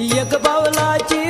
एक पावलाची